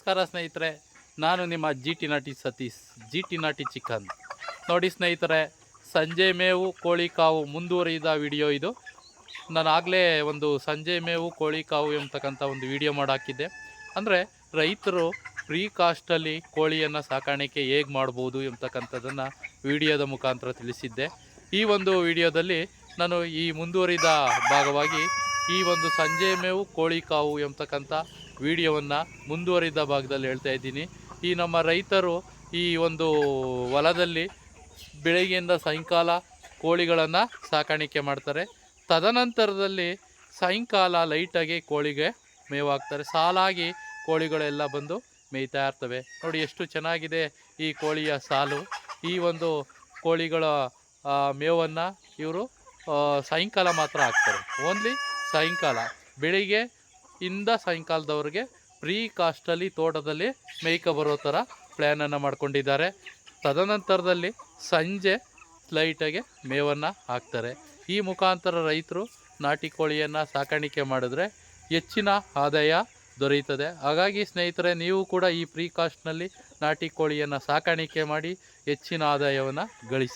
ನಮಸ್ಕಾರ ಸ್ನೇಹಿತರೆ, ನಾನು ನಿಮ್ಮ ಜಿ ಟಿ ನಾಟಿ ಸತೀಶ್ ಜಿ ಟಿ ನಾಟಿ ಚಿಕನ್. ನೋಡಿ ಸ್ನೇಹಿತರೆ, ಸಂಜೆ ಮೇವು, ಕೋಳಿ ಕಾವು ಮುಂದುವರಿದ ವಿಡಿಯೋ ಇದು. ನಾನು ಆಗಲೇ ಒಂದು ಸಂಜೆ ಮೇವು, ಕೋಳಿ ಕಾವು ಎಂಬತಕ್ಕಂಥ ಒಂದು ವಿಡಿಯೋ ಮಾಡಾಕಿದ್ದೆ. ಅಂದರೆ ರೈತರು ಫ್ರೀ ಕಾಸ್ಟಲ್ಲಿ ಕೋಳಿಯನ್ನು ಸಾಕಾಣಿಕೆ ಹೇಗೆ ಮಾಡ್ಬೋದು ಎಂಬತಕ್ಕಂಥದ್ದನ್ನು ವಿಡಿಯೋದ ಮುಖಾಂತರ ತಿಳಿಸಿದ್ದೆ. ಈ ಒಂದು ವಿಡಿಯೋದಲ್ಲಿ ನಾನು ಈ ಮುಂದುವರಿದ ಭಾಗವಾಗಿ ಈ ಒಂದು ಸಂಜೆ ಮೇವು, ಕೋಳಿ ಕಾವು ಎಂಬತಕ್ಕಂಥ ವಿಡಿಯೋವನ್ನು ಮುಂದುವರಿದ ಭಾಗದಲ್ಲಿ ಹೇಳ್ತಾ ಇದ್ದೀನಿ. ಈ ನಮ್ಮ ರೈತರು ಈ ಒಂದು ಹೊಲದಲ್ಲಿ ಬೆಳಗ್ಗೆಯಿಂದ ಸಾಯಂಕಾಲ ಕೋಳಿಗಳನ್ನು ಸಾಕಾಣಿಕೆ ಮಾಡ್ತಾರೆ. ತದನಂತರದಲ್ಲಿ ಸಾಯಂಕಾಲ ಲೈಟಾಗಿ ಕೋಳಿಗೆ ಮೇವು ಹಾಕ್ತಾರೆ ಸಾಲಾಗಿ ಕೋಳಿಗಳೆಲ್ಲ ಬಂದು ಮೇಯ್ತಾ ಇರ್ತವೆ. ನೋಡಿ ಎಷ್ಟು ಚೆನ್ನಾಗಿದೆ ಈ ಕೋಳಿಯ ಸಾಲು. ಈ ಒಂದು ಕೋಳಿಗಳ ಮೇವನ್ನು ಇವರು ಸಾಯಂಕಾಲ ಮಾತ್ರ ಹಾಕ್ತಾರೆ. ಓನ್ಲಿ ಸಾಯಂಕಾಲ. ಬೆಳಿಗ್ಗೆ ಇಂದ ಸಾಯಂಕಾಲದವರೆಗೆ ಫ್ರೀ ಕಾಸ್ಟಲ್ಲಿ ತೋಟದಲ್ಲಿ ಮೇಯ್ಕ ಬರೋ ಥರ ಪ್ಲ್ಯಾನನ್ನು ಮಾಡ್ಕೊಂಡಿದ್ದಾರೆ. ತದನಂತರದಲ್ಲಿ ಸಂಜೆ ಲೈಟಾಗೆ ಮೇವನ್ನು ಹಾಕ್ತಾರೆ. ಈ ಮುಖಾಂತರ ರೈತರು ನಾಟಿ ಕೋಳಿಯನ್ನು ಸಾಕಾಣಿಕೆ ಮಾಡಿದ್ರೆ ಹೆಚ್ಚಿನ ಆದಾಯ ದೊರೆಯುತ್ತದೆ. ಹಾಗಾಗಿ ಸ್ನೇಹಿತರೆ, ನೀವು ಕೂಡ ಈ ಫ್ರೀ ಕಾಸ್ಟ್ನಲ್ಲಿ ನಾಟಿ ಕೋಳಿಯನ್ನು ಸಾಕಾಣಿಕೆ ಮಾಡಿ ಹೆಚ್ಚಿನ ಆದಾಯವನ್ನು ಗಳಿಸಿ.